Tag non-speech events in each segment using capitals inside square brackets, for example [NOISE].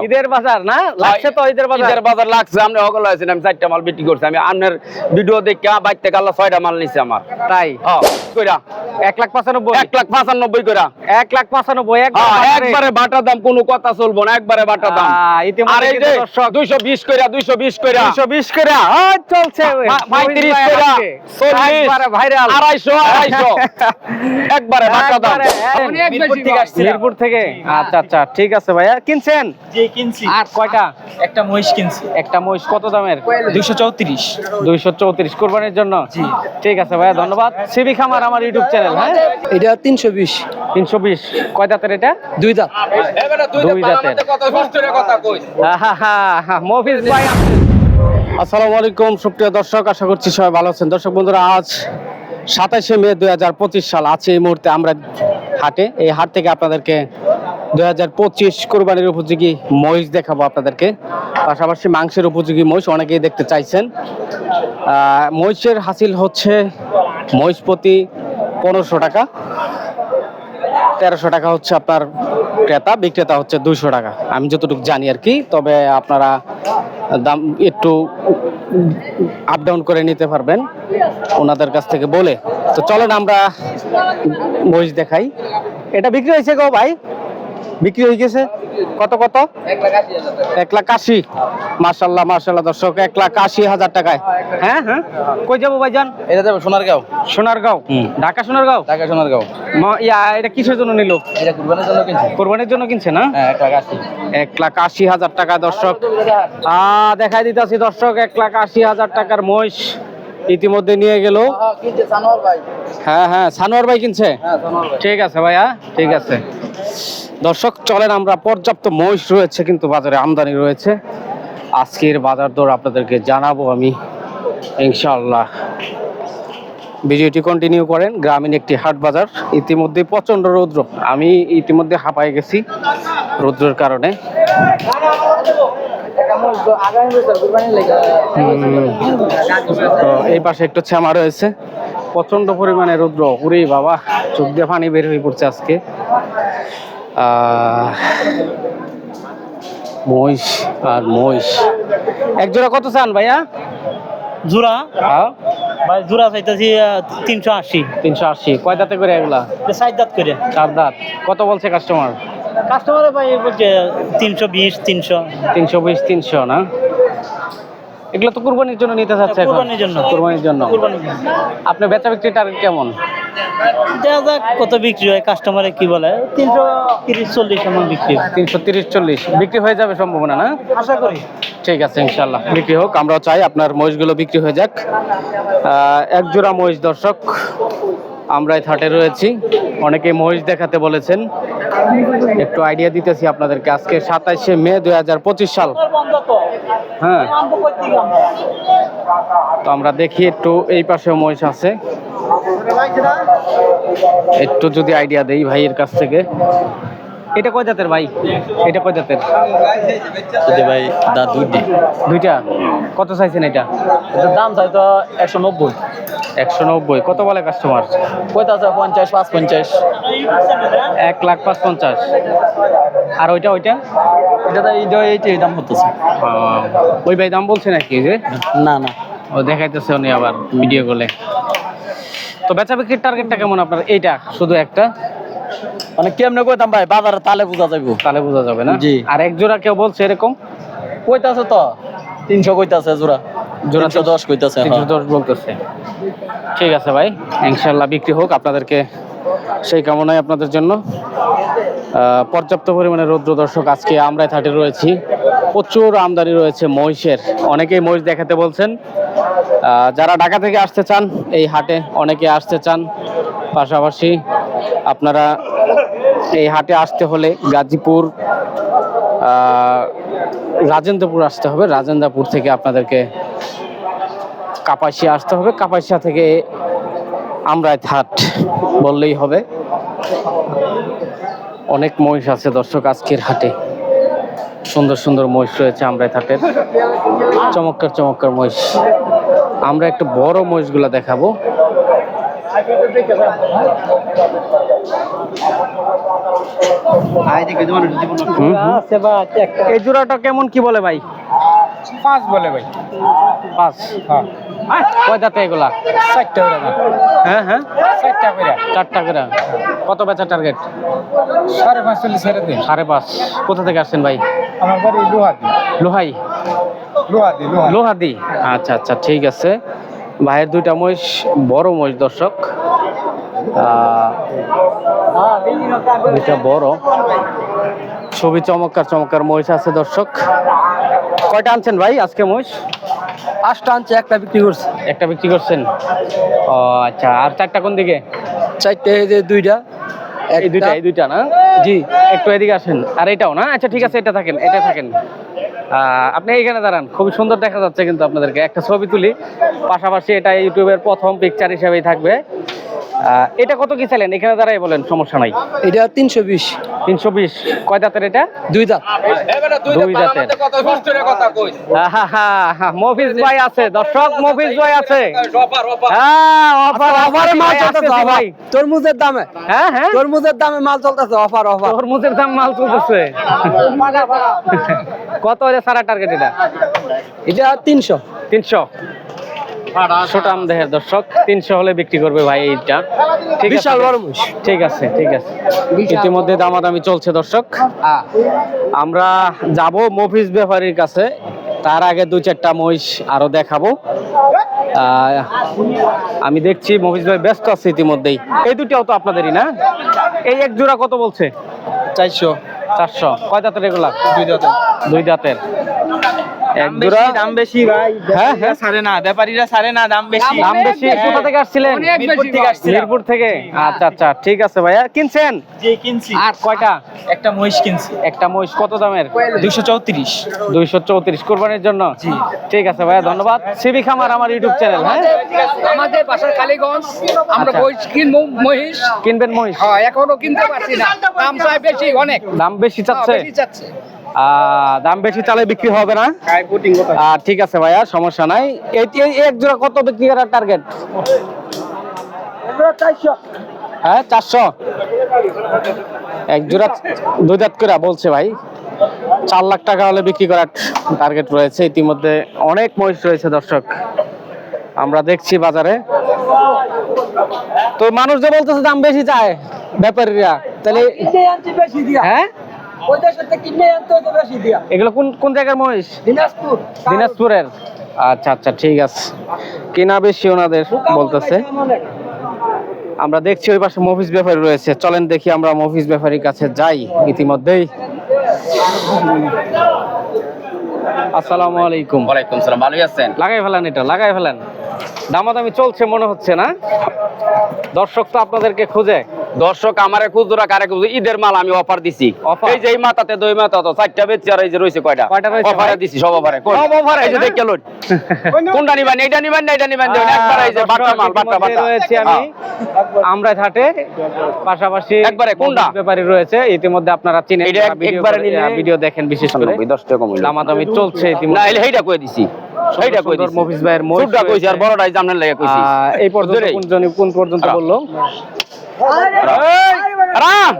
ঈদের বাজার না? লাগছে তো ঈদের বাজার? ঈদের বাজার লাগছে আমি অগল আছেন আমি চারটা মাল বিক্রি করছি আমি আপনার ভিডিও দেখে বাইর থেকে আল্লাহ ছয়টা মাল নিছে আমার। তাই? হ্যাঁ। কইরা? এক লাখ পঁচানব্বই। এক লাখ পঁচানব্বই কইরা? এক লাখ পঁচানব্বই একবার বাজারে। একবারে বাটা দাম কোনো কথা চলবো না একবারে বাটা দাম। আর এই যে দুইশো বিশ কইরা দুইশো বিশ কইরা। দুইশো বিশ করে চলছে। পঁয়ত্রিশ কইরা, চল্লিশ, আড়াইশো আড়াইশো। [LAUGHS] একবারে বাটা দাম। একবারে। মিরপুর থেকে আসছিলাম। মিরপুর থেকে? আচ্ছা আচ্ছা ঠিক আছে ভাইয়া। কিনছেন? জি কিনছি। আর কয়টা? একটা মহিষ কিনছি। একটা মহিষ কত দামের? দুইশো চৌত্রিশ। দুইশো চৌত্রিশ কোরবানির জন্য? ঠিক আছে ভাইয়া ধন্যবাদ। সিবি খামার আমার ইউটিউব চ্যানেল হ্যাঁ? এটা তিনশো বিশ। তিনশো বিশ। কয় দাঁতের এটা? দুই দাঁত। দুই। আহাহা, মফিজ ভাই আসসালামু আলাইকুম সুপ্রিয় দর্শক আশা করছি সবাই ভালো আছেন। দর্শক বন্ধুরা আজ সাতাশে মে দুই হাজার পঁচিশ সাল আছে এই মুহূর্তে আমরা হাটে এই হাট থেকে আপনাদেরকে দুই হাজার পঁচিশ কোরবানির উপযোগী মহিষ দেখাবো আপনাদেরকে। পাশাপাশি মাংসের উপযোগী মহিষ অনেকেই দেখতে চাইছেন। আহ, মহিষের হাসিল হচ্ছে মহিষ প্রতি পনেরোশো টাকা। তেরোশো টাকা হচ্ছে আপনার ক্রেতা, বিক্রেতা হচ্ছে দুইশো টাকা। আমি যতটুকু জানি আর কি, তবে আপনারা দাম একটু আপ ডাউন করে নিতে পারবেন ওনাদের কাছ থেকে বলে। তো চলেন আমরা মহিষ দেখাই। এটা বিক্রি হয়েছে গো ভাই? বিক্রি হয়ে গেছে? কত কত? এক লাখ আশি। মার্শাল্লাহ মার্শাল্লাহ দর্শক এক লাখ আশি হাজার টাকায়। হ্যাঁ হ্যাঁ। কই যাব ভাইজান? এটা যাবে সোনারগাঁও। সোনারগাঁও? ঢাকা সোনারগাঁও? ঢাকা সোনারগাঁও। ইয়া এটা কিসের জন্য নিল? এটা কুরবানির জন্য কিনছি। কোরবানির জন্য কিনছে না? হ্যাঁ এক লাখ আশি। এক লাখ আশি হাজার টাকা দর্শক। আ দেখাই দিতেছি দর্শক এক লাখ আশি হাজার টাকার মহিষ। ইতিমধ্যে নিয়ে গেল। হ্যাঁ হ্যাঁ সানোয়ার ভাই কিনছে? হ্যাঁ ঠিক আছে ভাইয়া ঠিক আছে। দর্শক চলেন আমরা পর্যাপ্ত মহিষ রয়েছে কিন্তু বাজারে আমদানি রয়েছে। আজকের বাজার দর আপনাদেরকে জানাব আমি ইনশাআল্লাহ। ভিডিওটি কন্টিনিউ করেন গ্রামীণ একটি হাট বাজার। ইতিমধ্যে প্রচণ্ড রৌদ্র। আমি ইতিমধ্যে হাঁপাই গেছি রৌদ্রের কারণে। তো এই পাশে একটু শ্যামা রয়েছে। প্রচণ্ড পরিমাণে রৌদ্র। উরে বাবা চোখ দিয়ে পানি বের হয়ে পড়ছে আজকে। মহিষ আর মহিষ। এক জোড়া কত চান ভাইয়া? জোড়া? হ্যাঁ। ভাই জোড়া চাইতেছি তিনশো আশি। তিনশো আশি। কয় দাঁতে করে এগুলা? সাইড দাঁত করে। চার দাঁত। কত বলছে কাস্টমার কাস্টমার ভাই বলছে তিনশো বিশ তিনশো। তিনশো বিশ তিনশো না? এগুলো তো কুরবানির জন্য নিতে চাচ্ছে কুরবানির জন্য। কুরবানির জন্য। আপনি বেচা বিক্রি টার্গেট কেমন? দেখা যাক কত বিক্রি হয় কাস্টমারে কি বলে? তিনশো তিরিশ চল্লিশ এমন বিক্রি তিনশো তিরিশ চল্লিশ। বিক্রি হয়ে যাবে সম্ভাবনা না? আশা করি। ঠিক আছে ইনশাল্লাহ বিক্রি হোক আমরাও চাই আপনার মহিষগুলো বিক্রি হয়ে যাক। এক জোড়া মহিষ দর্শক আমরা এই থাটে রয়েছি। অনেকে মহিষ দেখাতে বলেছেন। একটু আইডিয়া দিতেছি আপনাদেরকে আজকে সাতাইশে মে দুই হাজার পঁচিশ সাল। হ্যাঁ। তো আমরা দেখি একটু এই পাশেও মহিষ আছে। একটু যদি আইডিয়া দেই ভাইয়ের কাছ থেকে। এটা কয় জাতের ভাই? এটা কয় জাতের? ভাই দাঁত দুই দুইটা? কত চাইছেন এটা? দাম চাই তো একশো নব্বই। একশো নব্বই। কত বলে কাস্টমার কয়টা পঞ্চাশ পাঁচ পঞ্চাশ এক লাখ পাঁচ পঞ্চাশ আর ওইটা ওইটা? এটা তো এইটাই দাম হতেছে ওই ভাই দাম বলছে নাকি যে? না না। ও দেখাইতেছে উনি আবার ভিডিও কলে তো বেচা বিক্রির টার্গেটটা কেমন আপনার? এইটা শুধু একটা? মানে কেমনে কইতাম ভাই? বাজারে তালে বোঝা যাইবো। তাহলে বোঝা যাবে না? জি। আর এক জোড়া কেউ বলছে এরকম? কইতাছে তো। তিনশো কইতাছে জোড়া। জোড়া দশ কইতাছে তিনশো হ্যাঁ। দশ বলতেছে। ঠিক আছে ভাই ইনশাল্লাহ বিক্রি হোক আপনাদেরকে সেই কামনায় আপনাদের জন্য। পর্যাপ্ত পরিমাণে রৌদ্র দর্শক আজকে আমরাই থাটে রয়েছি। প্রচুর আমদানি রয়েছে মহিষের। অনেকেই মহিষ দেখাতে বলছেন। যারা ঢাকা থেকে আসতে চান এই হাটে অনেকে আসতে চান। পাশাপাশি আপনারা এই হাটে আসতে হলে গাজীপুর রাজেন্দ্রপুর আসতে হবে। রাজেন্দ্রপুর থেকে আপনাদেরকে কাপাসিয়া আসতে হবে। কাপাসিয়া থেকে আমরাই থাট বললেই হবে। অনেক মহিষ আছে দর্শক আজকের হাটে। সুন্দর সুন্দর মহিষ রয়েছে আমরাই থাটের চমৎকার চমৎকার মহিষ। আমরা একটু বড় মহিষগুলা দেখাবো হুম, হুম। আছে বা একটা এই জোড়াটা কেমন কি বলে ভাই? পাঁচ বলে ভাই। পাঁচ। হ্যাঁ। কয় এগুলা? চারটা করে হ্যাঁ হ্যাঁ। চারটা করে। চারটা করে। কত বেচার টার্গেট সাড়ে পাঁচ চল্লিশ ছেড়ে দিন। সাড়ে পাঁচ। কোথা থেকে আসছেন ভাই? আমার বাড়ি লোহাদি। লোহাই? লোহাদি। লোহাদি? আচ্ছা আচ্ছা ঠিক আছে। ভাইয়ের দুইটা মহিষ বড় মহিষ দর্শক। দুইটা বড়। ছবি চমৎকার চমৎকার মহিষ আছে দর্শক। কয়টা আনছেন ভাই আজকে মহিষ? পাঁচটা আনছে একটা বিক্রি করছে। একটা বিক্রি করছেন? ও আচ্ছা আর চারটা কোন দিকে? চারটে দুইটা এই দুইটা এই দুইটা না? জি। একটু এদিকে আসেন। আর এটাও না? আচ্ছা ঠিক আছে এটা থাকেন এটা থাকেন। আপনি এইখানে দাঁড়ান খুবই সুন্দর দেখা যাচ্ছে কিন্তু আপনাদেরকে। একটা ছবি তুলি পাশাপাশি এটা ইউটিউবের প্রথম পিকচার হিসেবেই থাকবে। এটা কত কি চাইলেন? এখানে দাঁড়াই বলেন সমস্যা নাই। এটা তিনশো বিশ। তিনশো বিশ। কয় দাঁতের এটা? দুই দাঁত। দুই দাঁতের। মফিজ ভাই আছে। দর্শক মফিজ ভাই আছে। হ্যাঁ অফার মাল চলতেছে ভাই। তরমুজের দামে। হ্যাঁ হ্যাঁ। তরমুজের দামে মাল চলতেছে অফার অফার তরমুজের দাম মাল চলতেছে। কত হলে সারা টার্গেট এটা? এটা তিনশো। তিনশো। ছোটাম দেহের দর্শক তিনশো হলে বিক্রি করবে ভাই এইটা। ঠিক আছে বিশাল বড় ঠিক আছে ঠিক আছে। ইতিমধ্যে দামাদামি চলছে দর্শক। আমরা যাব মফিজ ব্যাপারীর কাছে। তার আগে দু চারটা মহিষ আরও দেখাবো। আহ, আমি দেখছি মফিজ ভাই ব্যস্ত আছে ইতিমধ্যেই। এই দুটিও তো আপনাদেরই না? এই এক জোড়া কত বলছে? চারশো। চারশো। কয় দাঁতের এগুলা? দুই দাঁতে দুই দাঁতের। এক জোড়া? দাম বেশি ভাই। হ্যাঁ হ্যাঁ। সারে না ব্যাপারীরা সারে না দাম বেশি। দাম বেশি। কোথা থেকে আসছিলেন? মিরপুর থেকে আসছিলাম। মিরপুর থেকে। আচ্ছা আচ্ছা ঠিক আছে ভাইয়া। কিনছেন? যে কিনছি। আর কয়টা? একটা মহিষ কিনছি। একটা মহিষ কত দামের? দুইশো চৌত্রিশ। দুইশো চৌত্রিশ কোরবানির জন্য? ঠিক আছে ভাইয়া ধন্যবাদ। সিবি খামার আমার ইউটিউব চ্যানেল হ্যাঁ? আমাদের বাসার কালীগঞ্জ আমরা আচ্ছা। মহিষ কিনবো মহিষ। কিনবেন মহিষ? হ্যাঁ, এখনও কিনতে পারছি না। দাম চাই বেশি অনেক। দাম বেশি চাচ্ছে? বেশি চাচ্ছে। দাম বেশি চালে বিক্রি হবে না? ঠিক আছে ভাইয়া সমস্যা নাই। এক জোড়া কত বিক্রি করার টার্গেট হ্যাঁ চারশো? এক জোড়া দুই দাঁত করে বলছে ভাই। চার লাখ টাকা হলে বিক্রি করার টার্গেট রয়েছে। ইতিমধ্যে অনেক মহিষ রয়েছে দর্শক। আমরা দেখছি বাজারে। তো মানুষ যে বলতেছে দাম বেশি চায় ব্যাপারীরা তাহলে হ্যাঁ? এগুলো কোন কোন জায়গার মহিষ? দিনাজপুর দিনাজপুরের? আচ্ছা আচ্ছা ঠিক আছে। কেনা বেশি ওনাদের বলতেছে। আমরা দেখছি ওই পাশে মফিস ব্যাপারী রয়েছে। চলেন দেখি আমরা মফিস ব্যাপারীর কাছে যাই ইতিমধ্যেই। আসসালামু আলাইকুম। ওয়ালাইকুম সালাম ভালোই আছেন? লাগাই ফেলেন এটা লাগাই ফেলেন। দামাদামি চলছে মনে হচ্ছে না? দর্শক তো আপনাদেরকে খুঁজে। দর্শক আমারে খুচরা কারে খুচরা ঈদের মাল আমি অফার দিছি। এই যে এই মাথাতে দুই মাথা তো চারটা বেচছি আর এই যে রয়েছে কয়টা? অফারে দিছি সব অফারে সব এ এই যে দেখে লুন [LAUGHS] কোনটা নিবেন? এইটা নিবেন না এটা নিবেন? না একবার এই যে বাটা মাল বাটা বাটা। রয়েছে আমি আমরা ঘাটে পাশাপাশি একবারে কোনটা? ব্যাপারী রয়েছে ইতিমধ্যে আপনারা চিনেন এইটা ভিডিও একবারে নিলে- ভিডিও দেখেন বিশেষ করে। 10 টাকা কমিলো দামাদামি চলছে না ইতিমধ্যে। এলে এইটা কই দিছি। এইটা কই দিছি? মফিজ ভাইয়ের মহিষ সুটটা কইছি আর। বড়টাই জামনে লাগে কইছি। এই পর্যন্ত কোন জনে কোন পর্যন্ত বলল? আরাম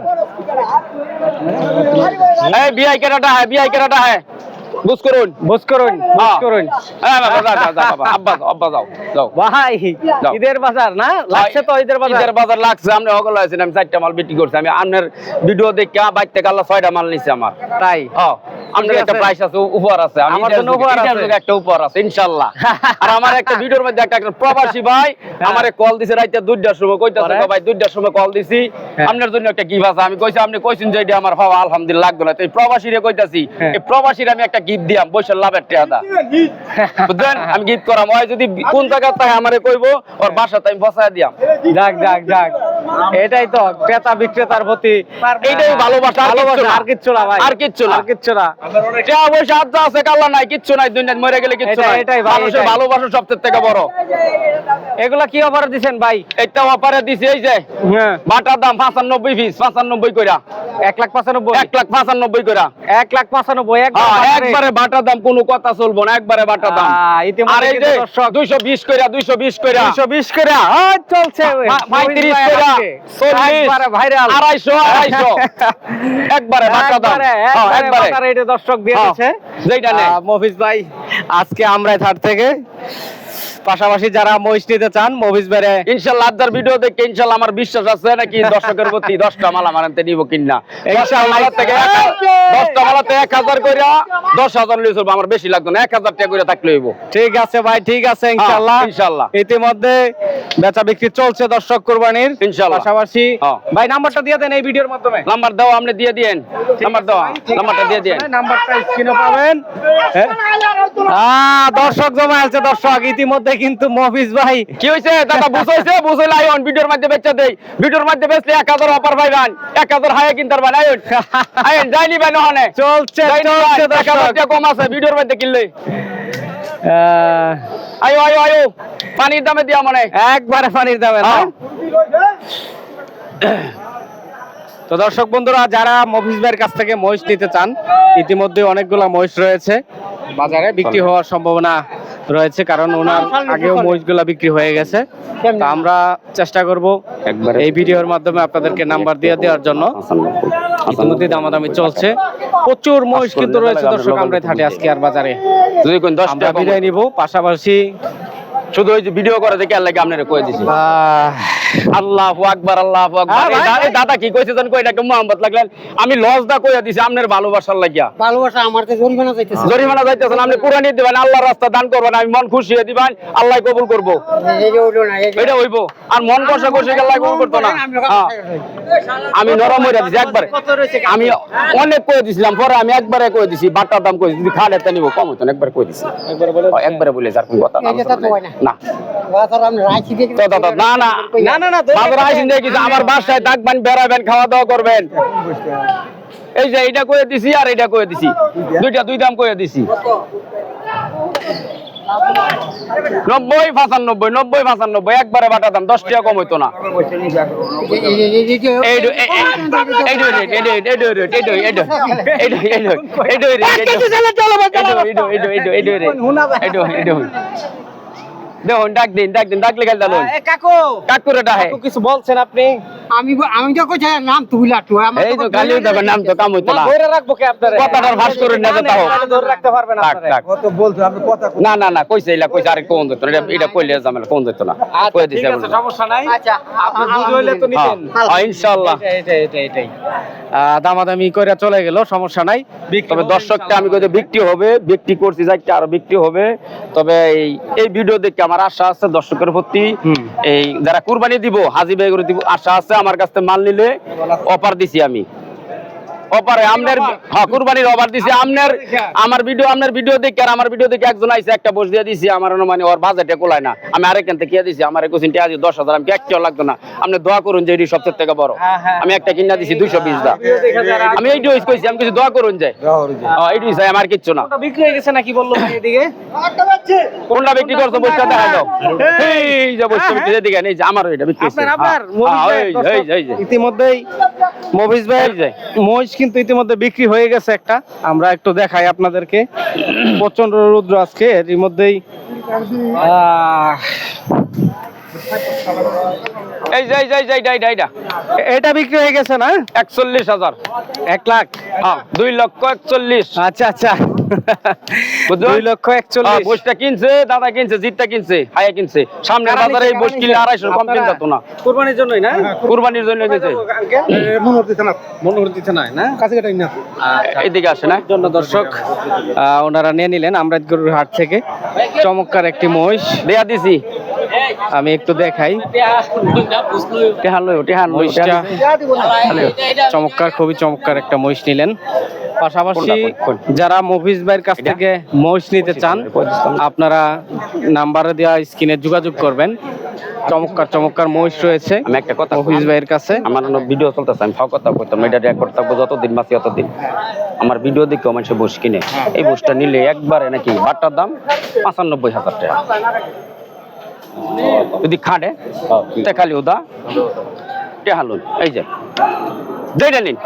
এই বিআই কেরাটা হ্যাঁ বিআই কেরাটা হ্যাঁ বুঝ করুন। বুঝ করুন বুঝ হ্যাঁ। করুন হ্যাঁ বাবা আব্বা যাও, আব্বা যাও যাও। ভাই ঈদের বাজার না? লাগছে তো ঈদের বাজার। ঈদের বাজার লাগছে আপনি সকল আছেন আমি চারটা মাল বিক্রি করছি। আমি আপনার ভিডিও দেখে বাইতে কাল্লা ছয়টা মাল নিছে আমার। তাই? হ্যাঁ। আপনার একটা প্রাইস আছে উপহার আছে। আমি আমার জন্য উপহার আছে। একটা উপহার আছে ইনশাআল্লাহ [LAUGHS] আর আমার একটা ভিডিওর মধ্যে একটা একটা প্রবাসী ভাই আমারে কল দিছে রাইতে সময়। কইতাছে ভাই সময় কল দিছি। হ্যাঁ। আপনার জন্য একটা গিফট আছে। আমি কইছি আপনি কইছেন যে এটা আমার হওয়া আলহামদুলিল্লাহ লাগবে না। তো এই প্রবাসীরে কইতাছি হ্যাঁ। এই প্রবাসীর আমি একটা গিফট দিয়াম বৈশাল লাভের বুঝলেন? আমি গিফট করাম। ওই যদি কোন জায়গা থেকে আমারে কইবো ওর বাসাতে আমি বসায় দিয়াম। যাক যাক যাক। এটাই তো ক্রেতা বিক্রেতার প্রতি। এইটাই ভালোবাসা। ভালোবাসা আর কিচ্ছু না ভাই। আর কিচ্ছু না। আর কিচ্ছু না। টাকা পয়সা আদ্যা আছে কাল্লা নাই কিচ্ছু নাই দুনিয়ায় মরে গেলে কিচ্ছু এটাই- নাই। এটাই মানুষের ভালোবাসা সবচেয়ে থেকে বড়। এগুলা কি অফার দিছেন ভাই? একটা অফারে দিছে এই যে হ্যাঁ। বাটার দাম পাঁচানব্বই পিস পাঁচানব্বই কইরা। এক লাখ পঁচানব্বই। এক লাখ পাঁচানব্বই কইরা। এক লাখ পঁচানব্বই একবার হ্যাঁ, বাজারে। একবারে বাটার দাম কোনো কথা চলবো না একবারে বাটার দাম। আর এই যে কিন্তু দর্শক দুইশো বিশ কইরা দুইশো বিশ কইরা। দুইশো বিশ ওই চলছে। ভাই কইরা। চল্লিশ একবারে ভাইরাল আড়াইশো আড়াইশো। [LAUGHS] একবারে একবারে হ্যাঁ, দর্শক দিয়ে হ্যাঁ। আহ, মফিজ ভাই আজকে আমরা থার থেকে। পাশাপাশি যারা মহিষ নিতে চান মফিজ ভাইরে ইনশাল্লাহ আদার ভিডিও দেখে ইনশাল্লাহ আমার বিশ্বাস আছে নাকি দর্শকের প্রতি দশটা মালা মানাতে নিব কিনা? মালা থেকে দশটা মালাতে এক হাজার কইরা দশ হাজার লিয়ে চলবো আমার বেশি লাগতো না এক হাজার টাকা করে থাকলে হইব। ঠিক আছে ভাই ঠিক আছে ইনশাআল্লাহ হ্যাঁ, ইনশাআল্লাহ। ইতিমধ্যে বেচা বিক্রি চলছে দর্শক কুরবানির। ইনশাআল্লাহ। পাশাপাশি হ্যাঁ। ভাই নাম্বারটা দিয়ে দেন এই ভিডিওর মাধ্যমে। নাম্বার দাও আপনি দিয়ে দিয়েন। নাম্বার দাও নাম্বারটা দিয়ে দিয়েন। নাম্বারটা স্ক্রিনে পাবেন। হ্যাঁ? আহ, দর্শক জমা আছে দর্শক। ইতিমধ্যে কিন্তু মফিজ ভাই। কি হয়েছে দাদা বুঝাইছে বুঝাইলে আইন ভিডিওর মধ্যে বেচা দেই। ভিডিওর মধ্যে বেচলে এক হাজার অফার পাইবেন এক হাজার হাইয়ে কিনতে পারবেন আইন [LAUGHS] আইন যাইনি ভাই নহনে চলছে ভাই, চলছে দর্শক। টাকা কম আছে ভিডিওর মধ্যে কিনলে। আয়ো আয়ো আয়ো পানির দামে দিয়া মনে একবারে পানির দামে? হ্যাঁ। [CLEARS THROAT] তো দর্শক বন্ধুরা যারা মফিজ ভাইয়ের কাছ থেকে মহিষ নিতে চান ইতিমধ্যে অনেকগুলো মহিষ রয়েছে। বাজারে বিক্রি হওয়ার সম্ভাবনা রয়েছে কারণ ওনার আগেও মহিষগুলা বিক্রি হয়ে গেছে। তা আমরা চেষ্টা করব একবারে এই ভিডিওর মাধ্যমে আপনাদেরকে নাম্বার দিয়ে দেওয়ার জন্য। ইতিমধ্যে দামাদামি চলছে। প্রচুর মহিষ কিন্তু রয়েছে দর্শক আমরা থাকি আজকে আর বাজারে। বিদায় নিব। পাশাপাশি শুধু ওই যে ভিডিও করে দেখে আল্লাহকে আপনারা কয়ে দিছি। আল্লাহু আকবার আল্লাহু আকবার। হ্যাঁ, এই দাদা কি কইছে জান? কই নাকি মোহাম্মদ লাগলেন। আমি লস দা কইয়া দিছি আপনার ভালোবাসার লাগিয়া। ভালোবাসা আমার তো জরিমানা যাইতেছে জরিমানা যাইতেছেন আপনি কুরবানি দিবেন আল্লাহর রাস্তা দান করবেন আমি মন খুশি হয়ে দিবেন আল্লাহ কবুল করব। এটা হইব। আর মন কষা কষে গেলে আল্লাহ কবুল করতো না। হ্যাঁ। আমি নরম হয়ে দিছি একবার। আমি অনেক কয়ে দিছিলাম পরে আমি একবারে কয়ে দিছি বাটার দাম কই যদি খাড়ে তা নিব কম হতো না, একবারে কয়ে দিছি। হ্যাঁ, একবারে বলে যার কোন কথা না, হয় না। না না না আমার বাসায় থাকবেন বেড়াবেন খাওয়া দাওয়া করবেন এই যে এইটা কয়ে দিছি আর এইটা কয়ে দিছি দুইটা দুই দাম কয়ে দিছি নব্বই পঁচানব্বই নব্বই পঁচানব্বই একবারে বাটা দাম দশ টাকা কম হইতো না দেখুন ডাক দিন ডাক দিন ডাকলে গেল দালুন কাকু। কাকু কিছু বলছেন আপনি? আমি আমি তো কইছি নাম তুই লাটু আমার এই তো গালিও দেবে নাম তো কাম হইতো না ধরে রাখব কে আপনারে? কথাটার ভাস করে না যেতে হোক ধরে রাখতে পারবেন আপনারে। থাক। না না না কইছে এলা কইছে আরে কোন দিত এটা এটা কইলে ঝামেলা কোন দিত না আচ্ছা, কই ঠিক দিছে আছে সমস্যা নাই। আচ্ছা আপনি বুঝে হইলে তো নিতেন। হ্যাঁ হ্যাঁ, ইনশাআল্লাহ এটাই, দামাদামি করে চলে গেল সমস্যা নাই। তবে দর্শককে আমি কইতে বিক্রি হবে বিক্রি করছি যাইতে আরও বিক্রি হবে। তবে এই এই ভিডিও দেখে আমার আশা আছে দর্শকের প্রতি এই যারা কুরবানি দিব হাজি ভাই করে দিব আশা আছে আমার কাছে মাল নিলে অফার দিছি আমি। অপারে আমনের হ্যাঁ কুরবানির অফার দিছি। আমনের আমার ভিডিও আমনের ভিডিও দেখে আর আমার ভিডিও দেখে একজন আইছে একটা বস দিয়ে দিছি আমার মানে ওর বাজেটে কোলায় না। আমি আরেকখান থেকে দিছি আমার কোচিন টিয়া দিছি দশ হাজার আমি একটাও লাগতো না। আপনি দোয়া করুন যে এটি সবচেয়ে থেকে বড়। আমি একটা কিনা দিছি দুইশো বিশ দা আমি এইটু কইছি আমি কিছু দোয়া করুন যে। হ্যাঁ, এইটুই চাই আমার কিচ্ছু না। বিক্রি হয়ে গেছে নাকি বলল ভাই এদিকে? কোনটা বিক্রি করছ বসটা দেখা দাও। এই যে বসটা বিক্রি এদিকে এই যে আমার এটা বিক্রি আপনার আপনার হ্যাঁ, মহিষ হ্যাঁ, ভাই, এই এই এই ইতিমধ্যেই মহিষ ভাই এই যে। মহিষ কিন্তু ইতিমধ্যে বিক্রি হয়ে গেছে একটা। আমরা একটু দেখাই আপনাদেরকে। প্রচণ্ড রুদ্র আজকে এর মধ্যেই এই যাই যাই যাই এই যে এইটা এইটা এইটা এটা বিক্রি হয়ে গেছে না? একচল্লিশ হাজার। এক লাখ? হ্যাঁ দুই লক্ষ একচল্লিশ। আচ্ছা আচ্ছা? দুই লক্ষ হ্যাঁ, একচল্লিশ বসটা কিনছে দাদা কিনছে জিতটা কিনছে হায়া কিনছে। সামনে বাজারে এই বস কিনলে আড়াইশো কম কিনতে না। কোরবানির জন্যই না? কুরবানির জন্য কিনছে। মনোহর দিতে নাই না? এইদিকে আসে না? জন্য দর্শক আহ, ওনারা নিয়ে নিলেন আমরাজগরুর হাট থেকে। চমৎকার একটি মহিষ। দেয়া দিছি। আমি একটু দেখাই। চমৎকার খুবই চমৎকার একটা মহিষ নিলেন। পাশাপাশি? যারা মফিজ ভাইয়ের কাছ থেকে মহিষ নিতে চান আপনারা নাম্বারে দেওয়া স্ক্রিনে যোগাযোগ করবেন। চমৎকার চমৎকার মহিষ রয়েছে আমি একটা কথা মফিজ ভাইয়ের কাছে। আমার ভিডিও চলতেছে আমি ফাও কথা কইতাম এটা রেকর্ড থাকব যতদিন বাঁচি ততদিন। আমার ভিডিও দেখে মানুষের বস কিনে। এই বসটা নিলে একবারে নাকি বাটটার দাম পঁচানব্বই হাজার টাকা। যদি খাটে দেখালি উদা টেহালুন এই যে। যেটা নিন।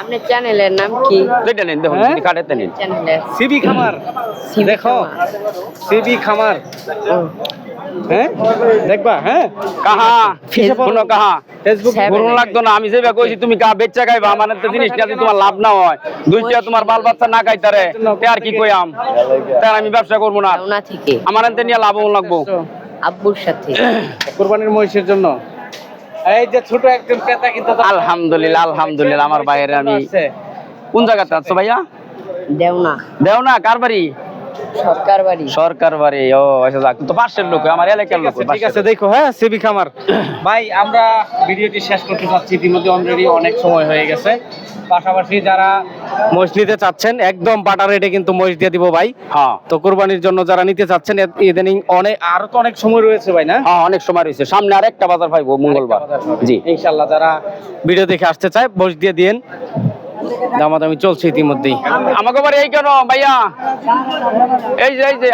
আপনার চ্যানেলের নাম কি? যেটা নিন দেখুন হ্যাঁ? যদি খাটে তে নিন। সিবি খামার দেখো খামার। সিবি খামার। হ্যাঁ? দেখবা হ্যাঁ? কাহা? কোনো কাহা? ফেসবুক লাগতো না। আমি যেভাবে কইছি তুমি কা বেচা খাইবা? আমার তো জিনিস তোমার লাভ না হয় দুইটা তোমার বাল বাচ্চা না খাইতারে তে আর কি কইয়াম? তার আমি ব্যবসা করব না। রওনা থেকে। আমার এনতে নিয়ে লাভ লাগবো। আব্বুর সাথে। [COUGHS] কোরবানির মহিষের জন্য। এই যে ছোট একজন ক্রেতা কিন্তু আলহামদুলিল্লাহ আলহামদুলিল্লাহ আমার বাইরে আমি কোন জায়গাতে আছো ভাইয়া? দেওনা। দেও না কার বাড়ি? সরকার বাড়ি। সরকার বাড়ি ও আচ্ছা যাক তো পাশের লোক আমার এলাকার লোক ঠিক আছে দেখো হ্যাঁ সিবি খামার। ভাই আমরা ভিডিওটি শেষ করতে চাচ্ছি ইতিমধ্যে অলরেডি অনেক সময় হয়ে গেছে। পাশাপাশি যারা মহিষ নিতে চাচ্ছেন একদম বাটার রেটে কিন্তু মহিষ দিয়ে দিব ভাই। হ্যাঁ। তো কোরবানির জন্য যারা নিতে চাচ্ছেন ইদানিং অনেক আরও তো অনেক সময় রয়েছে ভাই না? হ্যাঁ অনেক সময় রয়েছে। সামনে আরেকটা বাজার পাইবো মঙ্গলবার। জি। ইনশাল্লাহ যারা ভিডিও দেখে আসতে চায় মহিষ দিয়ে দিন দামাদামি চলছে ইতিমধ্যেই। আমাকে এই কেন ভাইয়া? এই যে এই যে